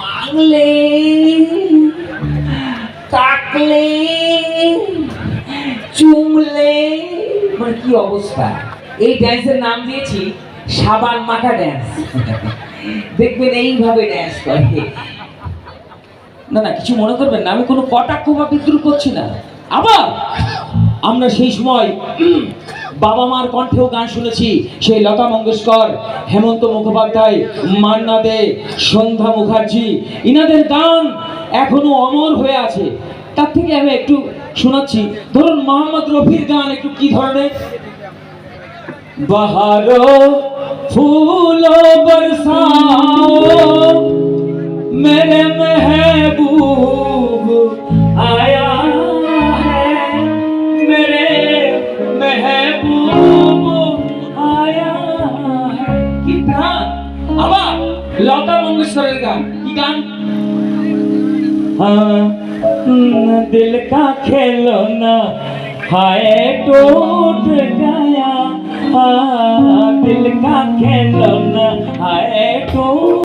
থাকলে তাকলে চুমলে। মানে কি অবস্থা? এই ড্যান্সের নাম দিয়েছি, সাবান মাখা ড্যান্স দেখবেন এইভাবে ড্যান্স করে। না না, কিছু মনে করবেন না, আমি কোনো কটাক্ষ বা বিদ্রুপ করছি না। আবার আমরা সেই সময় বাবা মার কণ্ঠেও গান শুনেছি। সেই লতা মঙ্গেশকর, হেমন্ত মুখোপাধ্যায়, মান্না দে, সন্ধ্যা মুখার্জি, ইনাদের গান এখনও অমর হয়ে আছে। তার থেকে আমি একটু শোনাচ্ছি। ধরুন মোহাম্মদ রফির গান একটু কি ধরনের? বাহারো ফুল বর্ষা মেরে মেহে লতা মঙ্গেশকরের গান। কি গান? দিল কা খেলো না, হায় টোট গায়া। দিল কা খেলো না, হায় টোট